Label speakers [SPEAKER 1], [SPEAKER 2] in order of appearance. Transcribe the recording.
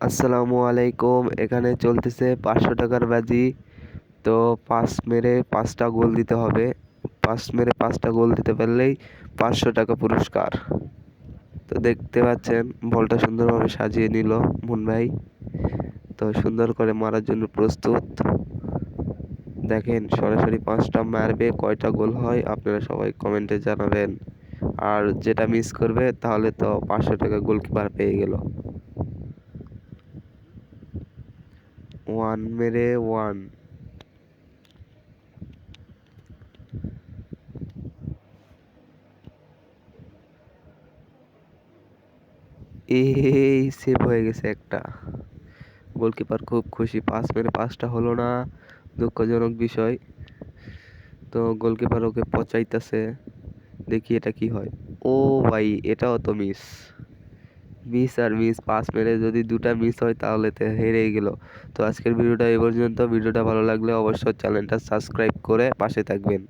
[SPEAKER 1] আসসালামু আলাইকুম। এখানে চলতেছে পাঁচশো টাকার বাজি তো পাঁচ মেরে পাঁচটা গোল দিতে হবে। পাঁচ মেরে পাঁচটা গোল দিতে পারলেই পাঁচশো টাকা পুরস্কার। তো দেখতে পাচ্ছেন, বলটা সুন্দরভাবে সাজিয়ে নিল মুন ভাই। তো সুন্দর করে মারার জন্য প্রস্তুত। দেখেন, সরাসরি পাঁচটা মারবে, কয়টা গোল হয়, আপনারা সবাই কমেন্টে জানাবেন। আর যেটা মিস করবে, তাহলে তো পাঁচশো টাকা গোলকিপার পেয়ে গেল। ওয়ান, মেরে ওয়ান। এই সেভ হয়ে গেছে একটা। গোলকিপার খুব খুশি পাঁচ মেরে পাঁচটা হলো না, দুঃখজনক বিষয়। তো গোলকিপার ওকে পচাইতেছে, দেখি এটা কি হয়। ও ভাই, এটাও তো মিস মিস আর মিস পাস মেরে যদি দুটা মিস হয় তাহলে তো হেরেই গেল। তো আজকের ভিডিওটা এ পর্যন্ত। ভিডিওটা ভালো লাগলে অবশ্যই চ্যানেলটা সাবস্ক্রাইব করে পাশে থাকবেন।